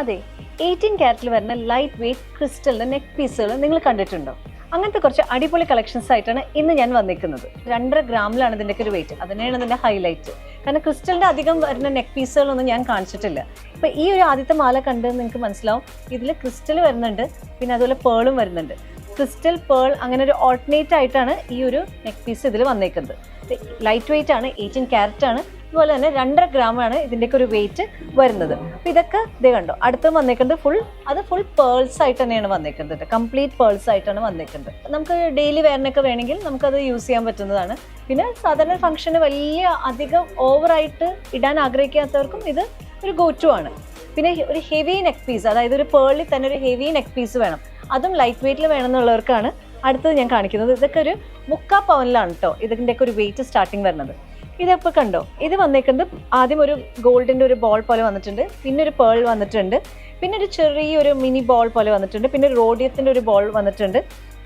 അതെ എയ്റ്റീൻ ക്യാരറ്റിൽ വരുന്ന light weight ക്രിസ്റ്റലിന്റെ neck പീസുകൾ നിങ്ങൾ കണ്ടിട്ടുണ്ടോ? അങ്ങനത്തെ കുറച്ച് അടിപൊളി കളക്ഷൻസ് ആയിട്ടാണ് ഇന്ന് ഞാൻ വന്നിരിക്കുന്നത്. രണ്ടര ഗ്രാമിലാണ് ഇതിന്റെ ഒരു വെയിറ്റ് അതിനെയാണ് ഇതിന്റെ ഹൈലൈറ്റ് കാരണം ക്രിസ്റ്റലിന്റെ അധികം വരുന്ന നെക്ക് പീസുകളൊന്നും ഞാൻ കാണിച്ചിട്ടില്ല. ഇപ്പം ഈ ഒരു ആദ്യത്തെ മാല കണ്ട് നിങ്ങൾക്ക് മനസ്സിലാവും ഇതിൽ ക്രിസ്റ്റൽ വരുന്നുണ്ട് പിന്നെ അതുപോലെ പേളും വരുന്നുണ്ട്. ക്രിസ്റ്റൽ പേൾ അങ്ങനെ ഒരു ഓൾട്ടർനേറ്റ് ആയിട്ടാണ് ഈ ഒരു നെക്ക് പീസ് ഇതിൽ വന്നേക്കുന്നത്. ലൈറ്റ് വെയിറ്റ് ആണ് എയ്റ്റീൻ ക്യാരറ്റ് ആണ്. അതുപോലെ തന്നെ രണ്ടര ഗ്രാം ആണ് ഇതിന്റെയൊക്കെ ഒരു വെയിറ്റ് വരുന്നത്. അപ്പം ഇതൊക്കെ ഇത് കണ്ടോ അടുത്ത് വന്നേക്കുന്നത് ഫുൾ അത് ഫുൾ പേൾസ് ആയിട്ട് തന്നെയാണ് വന്നേക്കുന്നത് കംപ്ലീറ്റ് പേൾസ് ആയിട്ടാണ് വന്നേക്കുന്നത് നമുക്ക് ഡെയിലി വെയറിനൊക്കെ വേണമെങ്കിൽ നമുക്കത് യൂസ് ചെയ്യാൻ പറ്റുന്നതാണ്. പിന്നെ സാധാരണ ഫംഗ്ഷന് വലിയ അധികം ഓവറായിട്ട് ഇടാൻ ആഗ്രഹിക്കാത്തവർക്കും ഇത് ഒരു ഗോ ടു ആണ്. പിന്നെ ഒരു ഹെവി നെക്ക് പീസ് അതായത് ഒരു പേളിൽ തന്നെ ഒരു ഹെവി നെക്ക് പീസ് വേണം. അതും ലൈറ്റ് വെയിറ്റിൽ വേണമെന്നുള്ളവർക്കാണ് അടുത്തത് ഞാൻ കാണിക്കുന്നത്. ഇതൊക്കെ ഒരു മുക്കാ പവനിലാണ് കേട്ടോ ഇതിന്റെയൊക്കെ ഒരു വെയിറ്റ് സ്റ്റാർട്ടിങ് വരുന്നത്. ഇതിപ്പോൾ കണ്ടോ? ഇത് വന്നേക്കുന്നത് ആദ്യം ഒരു ഗോൾഡിന്റെ ഒരു ബോൾ പോലെ വന്നിട്ടുണ്ട് പിന്നെ ഒരു പേൾ വന്നിട്ടുണ്ട് പിന്നെ ഒരു ചെറിയൊരു മിനി ബോൾ പോലെ വന്നിട്ടുണ്ട് പിന്നെ റോഡിയത്തിന്റെ ഒരു ബോൾ വന്നിട്ടുണ്ട്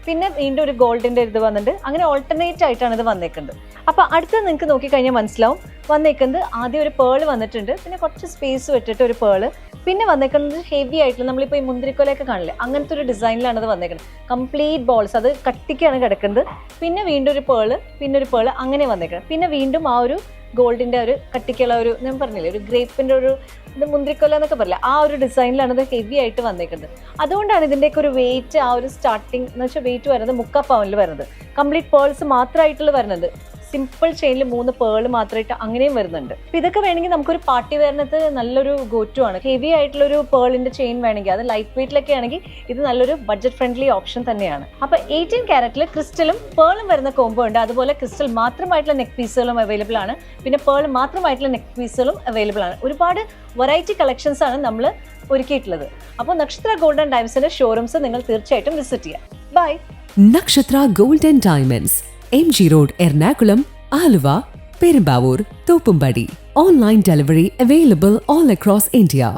പിന്നെ വീണ്ടും ഒരു ഗോൾഡിന്റെ ഇത് വന്നിട്ടുണ്ട്. അങ്ങനെ ഓൾട്ടർനേറ്റ് ആയിട്ടാണ് ഇത് വന്നേക്കുന്നത്. അപ്പോൾ അടുത്തത് നിങ്ങൾക്ക് നോക്കിക്കഴിഞ്ഞാൽ മനസ്സിലാവും. വന്നേക്കുന്നത് ആദ്യം ഒരു പേൾ വന്നിട്ടുണ്ട് പിന്നെ കുറച്ച് സ്പേസ് വിട്ടിട്ട് ഒരു പേൾ പിന്നെ വന്നേക്കുന്നത് ഹെവി ആയിട്ടുള്ള നമ്മളിപ്പോൾ ഈ മുന്തിരിക്കൊലയൊക്കെ കാണില്ലേ? അങ്ങനത്തെ ഒരു ഡിസൈനിലാണ് അത് വന്നേക്കുന്നത് കംപ്ലീറ്റ് ബോൾസ് അത് കട്ടിക്കാണ് കിടക്കുന്നത്. പിന്നെ വീണ്ടും ഒരു പേൾ പിന്നെ ഒരു പേൾ അങ്ങനെ വന്നേക്കുന്നത് പിന്നെ വീണ്ടും ആ ഒരു ഗോൾഡിന്റെ ഒരു കട്ടിക്കുള്ള ഒരു ഞാൻ പറഞ്ഞില്ലേ ഒരു ഗ്രേപ്പിന്റെ ഒരു ഇത് മുന്തിരിക്കൊല എന്നൊക്കെ പറയില്ല? ആ ഒരു ഡിസൈനിലാണ് ഇത് ഹെവി ആയിട്ട് വന്നേക്കുന്നത് അതുകൊണ്ടാണ് ഇതിന്റെയൊക്കെ ഒരു വെയിറ്റ് ആ ഒരു സ്റ്റാർട്ടിങ് എന്ന് വെച്ചാൽ വെയിറ്റ് വരുന്നത് മുക്കാ പവനിൽ വരുന്നത്. കംപ്ലീറ്റ് പേൾസ് മാത്രമായിട്ടുള്ള വരുന്നത്. സിമ്പിൾ ചെയിനിൽ മൂന്ന് പേൾ മാത്രമായിട്ട് അങ്ങനെയും വരുന്നുണ്ട്. അപ്പൊ ഇതൊക്കെ വേണമെങ്കിൽ നമുക്കൊരു പാർട്ടി വെയറിനകത്ത് നല്ലൊരു ഗോറ്റു ആണ്. ഹെവി ആയിട്ടുള്ള ഒരു പേളിന്റെ ചെയിൻ വേണമെങ്കിൽ അത് ലൈറ്റ് വെയിറ്റിലൊക്കെ ആണെങ്കിൽ ഇത് നല്ലൊരു ബഡ്ജറ്റ് ഫ്രണ്ട്ലി ഓപ്ഷൻ തന്നെയാണ്. അപ്പൊ എയ്റ്റീൻ ക്യാരറ്റിൽ ക്രിസ്റ്റലും പേളും വരുന്ന കോംബോ ഉണ്ട്. അതുപോലെ ക്രിസ്റ്റൽ മാത്രമായിട്ടുള്ള നെക്ക് പീസുകളും അവൈലബിൾ ആണ്. പിന്നെ പേൾ മാത്രമായിട്ടുള്ള നെക്ക് പീസുകളും അവൈലബിൾ ആണ്. ഒരുപാട് വെറൈറ്റി കളക്ഷൻസ് ആണ് നമ്മൾ ഒരുക്കിയിട്ടുള്ളത്. അപ്പോൾ നക്ഷത്ര ഗോൾഡൻ ഡയമണ്ട്സിന്റെ ഷോറൂംസ് നിങ്ങൾ തീർച്ചയായിട്ടും വിസിറ്റ് ചെയ്യുക by Nakshatra golden diamonds M G road Ernakulam Aluva Perumbavoor Thoppumpady online delivery available all across India